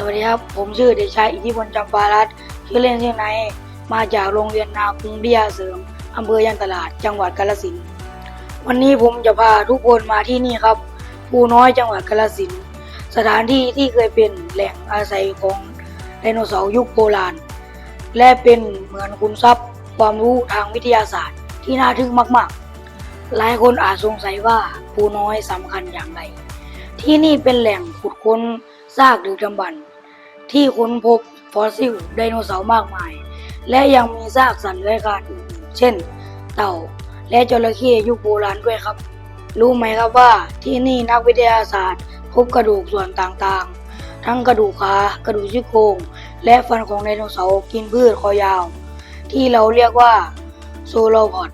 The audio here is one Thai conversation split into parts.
สวัสดีครับ ผมชื่อเด็กชายอิทธิพลจำปารัตชื่อเล่นชื่อไนมาจากโรงเรียนนาคุงวิทยเสริมอำเภอยางตลาดจังหวัดกาฬสินวันนี้ผมจะพาทุกคนมาที่นี่ครับภูน้อยจังหวัดกาฬสินสถานที่ที่เคยเป็นแหล่งอาศัยของไดโนเสาร์ยุคโบราณ และเป็นเหมือนคุมทรัพย์ความรู้ทางวิทยาศาสตร์ที่น่าทึ่งมากๆ หลายคนอาจสงสัยว่าภูน้อยสำคัญอย่างไร ที่นี่เป็นแหล่งขุดค้น ซากดึกดำบรรพ์ที่ค้นพบฟอสซิลไดโนเสาร์มากมาย และยังมีซากสัตว์เลื้อยคลานอื่นๆเช่น เต่าและจระเข้ยุคโบราณด้วยครับ รู้ไหมครับว่าที่นี่นักวิทยาศาสตร์ พบกระดูกส่วนต่างๆ ทั้งกระดูกขากระดูกซี่โครง และฟันของไดโนเสาร์กินพืชคอยาว ที่เราเรียกว่าโซโลพอด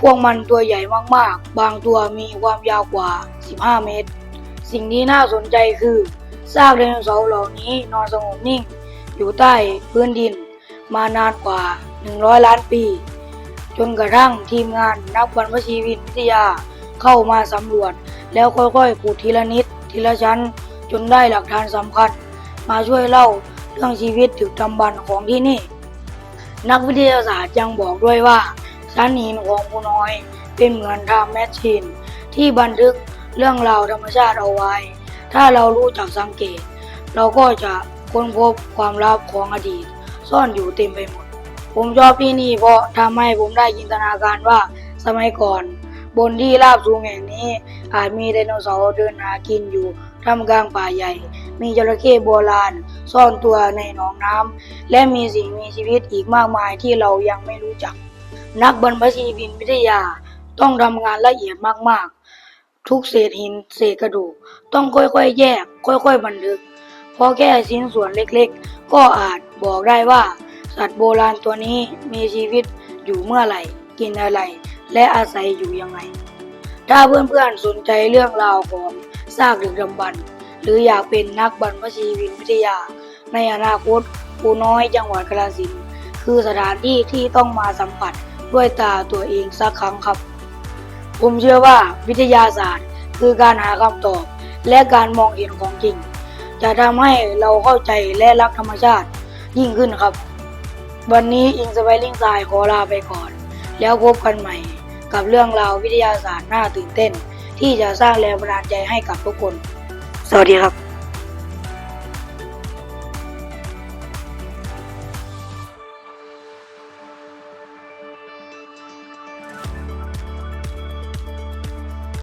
พวกมันตัวใหญ่มากๆ บางตัวมีความยาวกว่า 15 เมตร สิ่งที่น่าสนใจคือซากไดโนเสาร์เหล่านี้นอนสงบนิ่ง อยู่ใต้พื้นดิน มานานกว่า 100 ล้านปี จนกระทั่งทีมงานนักบรรพชีวินวิทยาเข้ามาสำรวจ แล้วค่อยๆขุดทีละนิดทีละชั้น จนได้หลักฐานสำคัญ มาช่วยเล่าเรื่องชีวิตถึกดำบรรของที่นี่ นักวิทยาศาสตร์ยังบอกด้วยว่าชั้นหินของผู้น้อยเป็นเหมือนไทม์แมชชีนที่บันทึก เรื่องราวธรรมชาติเอาไว้ ถ้าเรารู้จักสังเกต เราก็จะค้นพบความลับของอดีต ซ่อนอยู่เต็มไปหมด ผมชอบที่นี่เพราะทำให้ผมได้จินตนาการว่าสมัยก่อน บนที่ราบสูงแห่งนี้ อาจมีไดโนเสาร์เดินหากินอยู่ท่ามกลางป่าใหญ่ มีจระเข้โบราณ ซ่อนตัวในหนองน้ำและมีสิ่งมีชีวิตอีกมากมายที่เรายังไม่รู้จัก นักบรรพชีวินวิทยาต้องทำงานละเอียดมาก ทุกเศษหินเศษกระดูก ต้องค่อยๆ แยก ค่อยๆ บันทึก เพราะแค่ชิ้นส่วนเล็กๆ ก็อาจบอกได้ว่า สัตว์โบราณตัวนี้มีชีวิตอยู่เมื่อไหร่ กินอะไร และอาศัยอยู่ยังไง ถ้าเพื่อนๆสนใจเรื่องราวของซากดึกดำบรรหรืออยากเป็นนักบรรพชีวินวิทยา ในอนาคตปูน้อยจังหวัดกาฬสินธุ์คือสถานที่ที่ต้องมาสัมผัสด้วยตาตัวเองสักครั้งครับ ผมเชื่อว่าวิทยาศาสตร์คือการหาคำตอบ และการมองเห็นของจริง จะทำให้เราเข้าใจและรักธรรมชาติยิ่งขึ้นครับ วันนี้อิงสไปริงสายขอลาไปก่อน แล้วพบกันใหม่ กับเรื่องราววิทยาศาสตร์น่าตื่นเต้น ที่จะสร้างแรงบันดาลใจให้กับทุกคน สวัสดีครับ